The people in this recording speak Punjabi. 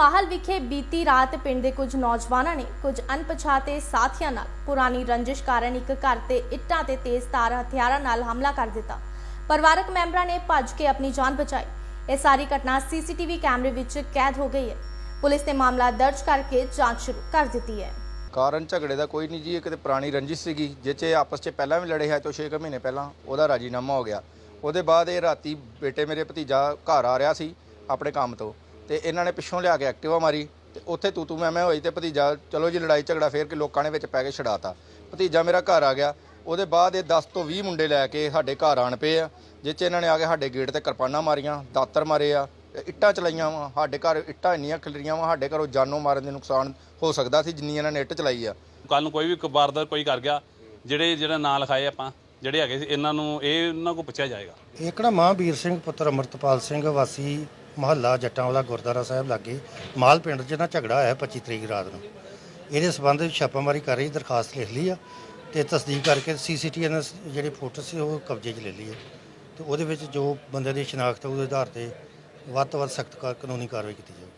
ਮਾਹਲ ਵਿਖੇ ਬੀਤੀ ਰਾਤ ਪਿੰਡ ਦੇ ਕੁਝ ਨੌਜਵਾਨਾਂ ਨੇ ਕੁਝ ਅਣਪਛਾਤੇ ਸਾਥੀਆਂ ਨਾਲ ਪੁਰਾਣੀ ਰੰਜਿਸ਼ ਕਾਰਨ ਇੱਕ ਘਰ ਤੇ ਇੱਟਾਂ ਤੇ ਤੇਜ਼ਧਾਰ ਹਥਿਆਰਾਂ ਨਾਲ ਹਮਲਾ ਕਰ ਦਿੱਤਾ। ਪਰਿਵਾਰਕ ਮੈਂਬਰਾਂ ਨੇ ਭੱਜ ਕੇ ਆਪਣੀ ਜਾਨ ਬਚਾਈ। ਇਹ ਸਾਰੀ ਘਟਨਾ ਸੀਸੀਟੀਵੀ ਕੈਮਰੇ ਵਿੱਚ ਕੈਦ ਹੋ ਗਈ ਹੈ। ਪੁਲਿਸ ਨੇ ਮਾਮਲਾ ਦਰਜ ਕਰਕੇ ਜਾਂਚ ਸ਼ੁਰੂ ਕਰ ਦਿੱਤੀ ਹੈ। ਕਾਰਨ ਝਗੜੇ ਦਾ ਕੋਈ ਨਹੀਂ ਜੀ, ਇਹ ਕਿਤੇ ਪੁਰਾਣੀ ਰੰਜਿਸ਼ ਸੀਗੀ। ਜਿਹ ਆਪਸ 'ਚ ਪਹਿਲਾਂ ਵੀ ਲੜੇ ਹੈ, ਤੋਂ 6 ਮਹੀਨੇ ਪਹਿਲਾਂ ਉਹਦਾ ਰਾਜੀਨਾਮਾ ਹੋ ਗਿਆ। ਉਹਦੇ ਬਾਅਦ ਇਹ ਰਾਤੀ ਬੇਟੇ ਮੇਰੇ ਭਤੀਜਾ ਘਰ ਆ ਰਿਹਾ ਸੀ, ਆਪਣੇ ਕੰਮ ਤੋਂ। ਤੇ ਇਹਨਾਂ ਨੇ ਪਿੱਛੋਂ ਲਿਆ ਕੇ ਐਕਟਿਵਾ ਮਾਰੀ ਤੇ ਉੱਥੇ ਤੂੰ ਤੂੰ ਮੈਂ ਮੈਂ ਹੋਈ ਤੇ ਭਤੀਜਾ ਚਲੋ ਜੀ ਲੜਾਈ ਝਗੜਾ ਫੇਰ ਕੇ ਲੋਕਾਂ ਨੇ ਵਿੱਚ ਪੈ ਕੇ ਛਡਾਤਾ। ਭਤੀਜਾ ਮੇਰਾ ਘਰ ਆ ਗਿਆ। ਉਹਦੇ ਬਾਅਦ ਇਹ 10 ਤੋਂ 20 ਮੁੰਡੇ ਲੈ ਕੇ ਸਾਡੇ ਘਰ ਆਣ ਪਏ ਆ ਜਿਹ 'ਚ ਇਹਨਾਂ ਨੇ ਆ ਕੇ ਸਾਡੇ ਗੇਟ ਤੇ ਕਿਰਪਾਨਾਂ ਮਾਰੀਆਂ ਦਾਤਰ ਮਾਰੇ ਆ ਇੱਟਾਂ ਚਲਾਈਆਂ ਵਾ ਸਾਡੇ ਘਰ ਇੱਟਾਂ ਇੰਨੀਆਂ ਖਿਲਰੀਆਂ ਵਾ ਸਾਡੇ ਘਰੋਂ ਜਾਨੋਂ ਮਾਰਨ ਦੇ ਨੁਕਸਾਨ ਹੋ ਸਕਦਾ ਸੀ ਜਿੰਨੀ ਇਹਨਾਂ ਨੇ ਇੱਟ ਚਲਾਈ ਆ। ਕੱਲ ਨੂੰ ਕੋਈ ਵੀ ਵਾਰਦਾਤ ਕੋਈ ਕਰ ਗਿਆ ਜਿਹੜੇ ਜਿਹੜਾ ਨਾਂ ਲਿਖਾਏ ਆਪਾਂ ਜਿਹੜੇ ਹੈਗੇ ਸੀ ਇਹਨਾਂ ਨੂੰ ਇਹ ਇਹਨਾਂ ਕੋਲ ਪੁੱਛਿਆ ਜਾਏਗਾ। ਇਹ ਕਿਹੜਾ ਮਹਾਂਵੀਰ ਸਿੰਘ ਪੁੱਤਰ ਅਮਰਤਪਾਲ ਸਿੰਘ ਵਾਸੀ ਮਹੱਲਾ ਜੱਟਾਂ ਵਾਲਾ ਗੁਰਦੁਆਰਾ ਸਾਹਿਬ ਲਾਗੇ ਮਾਲ ਪਿੰਡ 'ਚ ਨਾ ਝਗੜਾ ਹੋਇਆ 25 ਤਰੀਕ ਰਾਤ ਨੂੰ। ਇਹਦੇ ਸਬੰਧ ਵਿੱਚ ਛਾਪਾਮਾਰੀ ਕਰ ਰਹੀ ਦਰਖਾਸਤ ਲਿਖ ਲਈ ਆ ਤੇ ਤਸਦੀਕ ਕਰਕੇ ਸੀਸੀਟੀਵੀ ਜਿਹੜੇ ਫੋਟੋ ਸੀ ਉਹ ਕਬਜ਼ੇ 'ਚ ਲੈ ਲਈ ਆ। ਤੇ ਉਹਦੇ ਵਿੱਚ ਜੋ ਬੰਦੇ ਦੀ ਸ਼ਨਾਖਤ ਉਹਦੇ ਆਧਾਰ ਤੇ ਵੱਧ ਤੋਂ ਵੱਧ ਸਖਤ ਕਾਨੂੰਨੀ ਕਾਰਵਾਈ ਕੀਤੀ ਜਾਵੇ।